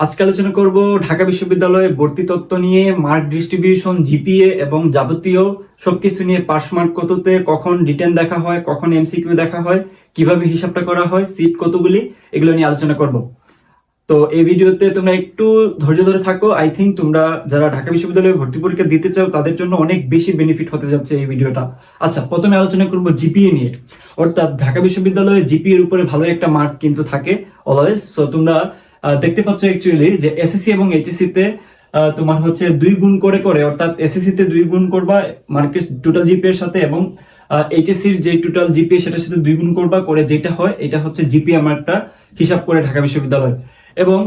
আজকে আলোচনা করব ঢাকা বিশ্ববিদ্যালয়ে ভর্তি তত্ত্ব নিয়ে, মার্ক ডিস্ট্রিবিউশন, জিপিএ এবং যাবতীয় সবকিছু নিয়ে পাস মার্ক কততে, কখন রিটেন দেখা হয়, কখন এমসিকিউ দেখা হয়, কীভাবে হিসাবটা করা হয়, সিট কতগুলি, এগুলো নিয়ে আলোচনা করব। তো এই ভিডিওতে তোমরা একটু ধৈর্য ধরে থাকো। আই থিঙ্ক তোমরা যারা ঢাকা বিশ্ববিদ্যালয়ে ভর্তি পরীক্ষা দিতে চাও, তাদের জন্য অনেক বেশি বেনিফিট হতে যাচ্ছে এই ভিডিওটা। আচ্ছা প্রথমে আলোচনা করব জিপিএ নিয়ে। অর্থাৎ ঢাকা বিশ্ববিদ্যালয়ে জিপিএর উপরে ভালো একটা মার্ক কিন্তু থাকে অলওয়েজ সো তোমরা দেখতে পাচ্ছ অ্যাকচুয়ালি যে এসএসসি এবং এইচএসসি তে তোমার হচ্ছে দুই গুণ করে করে, অর্থাৎ এসএসসি তে দুই গুণ করবা মার্কেট টোটাল জিপিএ এর সাথে এবং এইচএসসি এইচএসসির যে টোটাল জিপিএ সেটার সাথে দুই গুণ করবা করে যেটা হয়, এটা হচ্ছে জিপি মার্কটা হিসাব করে ঢাকা বিশ্ববিদ্যালয়। এবং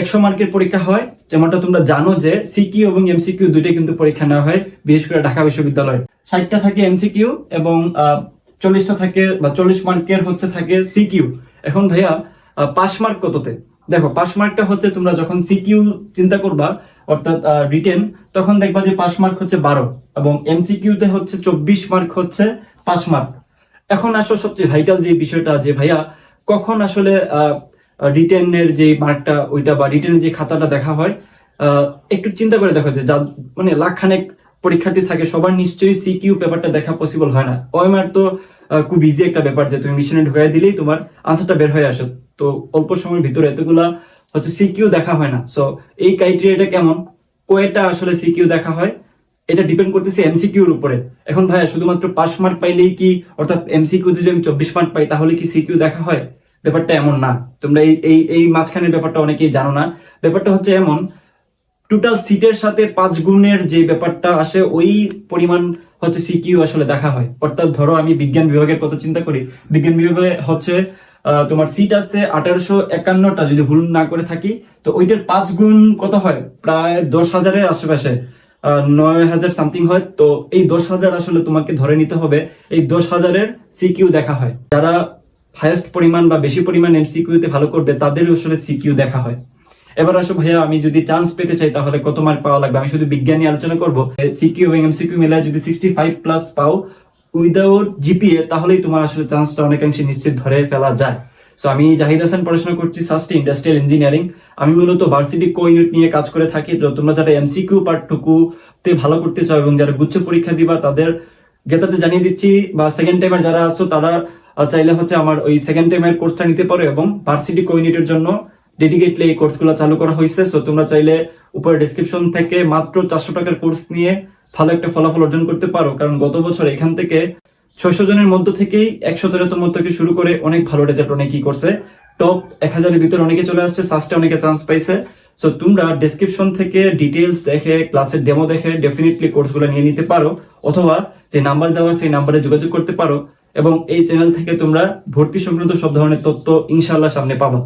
একশো মার্কের পরীক্ষা হয়, যেমনটা তোমরা জানো যে সিকিউ এবং এমসিকিউ দুইটাই কিন্তু পরীক্ষা নেওয়া হয়, বিশেষ করে ঢাকা বিশ্ববিদ্যালয়। ষাটটা থাকে এমসিকিউ এবং চল্লিশটা থাকে বা চল্লিশ মার্কের হচ্ছে থাকে সিকিউ এখন ভাইয়া পাস মার্ক কততে? দেখো পাস মার্কটা হচ্ছে তোমরা যখন সিকিউ চিন্তা করবা, অর্থাৎ রিটেন তখন দেখবা যে পাস মার্ক হচ্ছে বারো এবং এমসিকিউতে হচ্ছে চব্বিশ মার্ক হচ্ছে পাস মার্ক এখন আসলে সবচেয়ে ভাইটাল যে বিষয়টা যে ভাইয়া, কখন আসলে রিটেনের যে মার্কটা, ওইটা বা রিটেনের যে খাতাটা দেখা হয় একটু চিন্তা করে দেখো যে যা মানে লাখখানেক পরীক্ষার্থী থাকে, সবার নিশ্চয়ই সিকিউ পেপারটা দেখা পসিবল হয় না। ওএমআর তো খুব ইজি একটা ব্যাপার যে তুমি মেশিনে ঢুকাই দিলেই তোমার আনসারটা বের হয়ে আসে। তো অল্প সময়ের ভিতরে এতগুলা হচ্ছে সিকিউ দেখা হয় না। সো এই ক্রাইটেরিয়াটা কেমন? কয়টা আসলে সিকিউ দেখা হয়? এটা ডিপেন্ড করতেছে এমসিকিউর উপরে। এখন ভাইয়া, শুধুমাত্র পাস মার্ক পাইলেই কি, অর্থাৎ এমসিকিউ যদি আমি চব্বিশ মার্ক পাই, তাহলে কি সিকিউ দেখা হয়? ব্যাপারটা এমন না। তোমরা এই এই এই মাঝখানের ব্যাপারটা অনেকেই জানো না। ব্যাপারটা হচ্ছে এমন টোটাল সিটের সাথে পাঁচ গুণের যে ব্যাপারটা আসে, ওই পরিমাণ হচ্ছে সিকিউ আসলে দেখা হয়। অর্থাৎ ধরো আমি বিজ্ঞান বিভাগের কথা চিন্তা করি। বিজ্ঞান বিভাগে হচ্ছে তোমার সিট আছে আঠারোশো একান্নটা, যদি ভুল না করে থাকি, তো ওইটার পাঁচ গুণ কত হয়? প্রায় দশ হাজারের আশেপাশে নয় হাজার সামথিং হয়। তো এই দশ হাজার আসলে তোমাকে ধরে নিতে হবে, এই দশ হাজারের সিকিউ দেখা হয়। যারা হায়েস্ট পরিমাণ বা বেশি পরিমাণ এমসিকিউতে ভালো করবে তাদের আসলে সিকিউ দেখা হয়। এবার আসো ভাইয়া, আমি যদি চান্স পেতে চাই, তাহলে কত মার্ক পাওয়া লাগবে? আমি শুধু বিজ্ঞান নিয়ে আলোচনা করব। সিকিউ এবং এমসিকিউ মিলায় যদি সিক্সটি ফাইভ প্লাস পাও উইদাউট জিপিএ তাহলেই তোমার আসলে চান্সটা অনেকাংশে নিশ্চিত ধরে ফেলা যায়। সো আমি জাহিদ হাসান পড়াশোনা করছি সাস্টি ইন্ডাস্ট্রিয়াল ইঞ্জিনিয়ারিং আমি মূলত ভার্সিটি কো ইউনিট নিয়ে কাজ করে থাকি। তো তোমরা যারা এমসিকিউ পার্টটুকুতে ভালো করতে চাও এবং যারা গুচ্ছ পরীক্ষা দিবা, তাদের গেতাতে জানিয়ে দিচ্ছি, বা সেকেন্ড টাইমের যারা আছো, তারা চাইলে হচ্ছে আমার ওই সেকেন্ড টাইমের কোর্সটা নিতে পারো এবং ভার্সিটি কো ইউনিটের জন্য ডেডিকেটলি এই কোর্সগুলো চালু করা হয়েছে সো তোমরা চাইলে উপরে ডিসক্রিপশন থেকে মাত্র চারশো টাকার কোর্স নিয়ে ভালো একটা ফলাফল অর্জন করতে পারো। কারণ গত বছর এখান থেকে ছয়শো জনের মধ্য থেকেই একশো তেরোতম থেকে শুরু করে অনেক ভালো রেজাল্ট অনেকেই করছে। টপ এক হাজারের ভিতরে অনেকে চলে আসছে সাস্টে অনেকে চান্স পাইছে। সো তোমরা ডেসক্রিপশন থেকে ডিটেলস দেখে ক্লাসের ডেমো দেখে ডেফিনেটলি কোর্সগুলো নিয়ে নিতে পারো। অথবা যে নাম্বার দেওয়া সেই নাম্বারে যোগাযোগ করতে পারো। এবং এই চ্যানেল থেকে তোমরা ভর্তি সংক্রান্ত সব ধরনের তথ্য ইনশাল্লাহ সামনে পাবা।